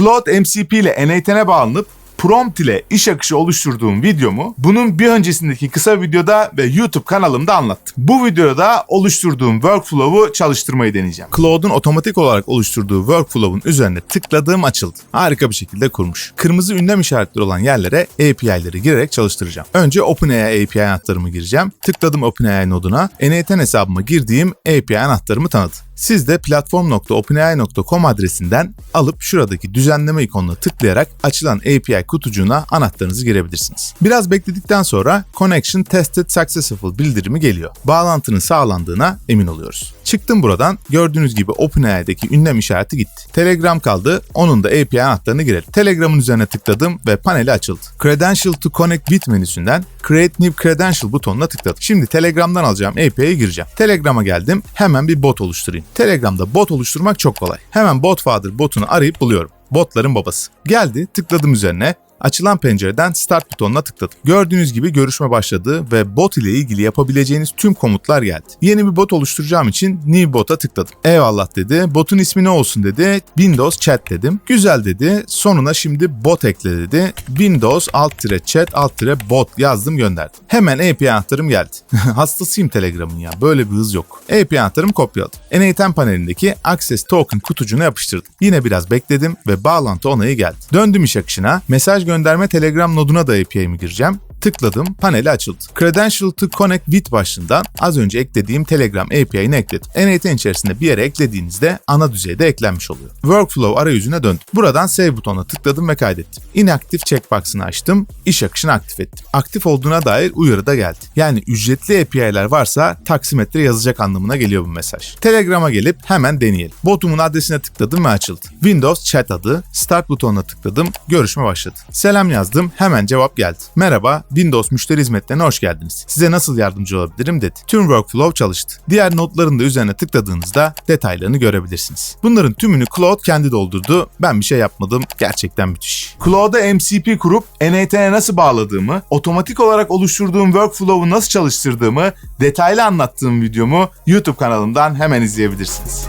Cloud MCP ile N8'e bağlanıp prompt ile iş akışı oluşturduğum videomu bunun bir öncesindeki kısa videoda ve YouTube kanalımda anlattım. Bu videoda oluşturduğum workflow'u çalıştırmayı deneyeceğim. Cloud'un otomatik olarak oluşturduğu workflow'un üzerine tıkladığım açıldı. Harika bir şekilde kurmuş. Kırmızı ünlem işaretleri olan yerlere API'leri girerek çalıştıracağım. Önce OpenAI API anahtarımı gireceğim. Tıkladım OpenAI noduna. N8 hesabıma girdiğim API anahtarımı tanıdı. Siz de platform.openai.com adresinden alıp şuradaki düzenleme ikonuna tıklayarak açılan API kutucuğuna anahtarınızı girebilirsiniz. Biraz bekledikten sonra Connection Tested Successful bildirimi geliyor. Bağlantının sağlandığına emin oluyoruz. Çıktım buradan. Gördüğünüz gibi OpenAI'deki ünlem işareti gitti. Telegram kaldı. Onun da API anahtarını girelim. Telegram'ın üzerine tıkladım ve paneli açıldı. Credential to Connect with menüsünden Create New Credential butonuna tıkladım. Şimdi Telegram'dan alacağım API'ye gireceğim. Telegram'a geldim. Hemen bir bot oluşturayım. Telegram'da bot oluşturmak çok kolay. Hemen Botfather botunu arayıp buluyorum. Botların babası. Geldi, tıkladım üzerine. Açılan pencereden Start butonuna tıkladım. Gördüğünüz gibi görüşme başladı ve bot ile ilgili yapabileceğiniz tüm komutlar geldi. Yeni bir bot oluşturacağım için New Bot'a tıkladım. Eyvallah dedi. Botun ismi ne olsun dedi. Windows Chat dedim. Güzel dedi. Sonuna şimdi bot ekle dedi. Windows alt chat alt bot yazdım gönderdim. Hemen API anahtarım geldi. Hastasıyım Telegram'ın ya. Böyle bir hız yok. API anahtarımı kopyaladım. N8 panelindeki Access Token kutucuğuna yapıştırdım. Yine biraz bekledim ve bağlantı onayı geldi. Döndüm iş akışına. Mesaj gönderme Telegram noduna da API'mi gireceğim. Tıkladım, paneli açıldı. Credential to Connect with başlığından az önce eklediğim Telegram API'ni ekledim. N8 içerisinde bir yere eklediğinizde ana düzeyde eklenmiş oluyor. Workflow arayüzüne döndüm. Buradan Save butonuna tıkladım ve kaydettim. Inactive checkbox'ını açtım, iş akışını aktif ettim. Aktif olduğuna dair uyarı da geldi. Yani ücretli API'ler varsa taksimetre yazacak anlamına geliyor bu mesaj. Telegram'a gelip hemen deneyelim. Botumun adresine tıkladım ve açıldı. Windows Chat adı, Start butonuna tıkladım, görüşme başladı. Selam yazdım, hemen cevap geldi. Merhaba, Windows müşteri hizmetlerine hoş geldiniz. Size nasıl yardımcı olabilirim dedi. Tüm workflow çalıştı. Diğer notların da üzerine tıkladığınızda detaylarını görebilirsiniz. Bunların tümünü Claude kendi doldurdu. Ben bir şey yapmadım. Gerçekten müthiş. Claude'a MCP kurup N8'e nasıl bağladığımı, otomatik olarak oluşturduğum workflow'u nasıl çalıştırdığımı detaylı anlattığım videomu YouTube kanalımdan hemen izleyebilirsiniz.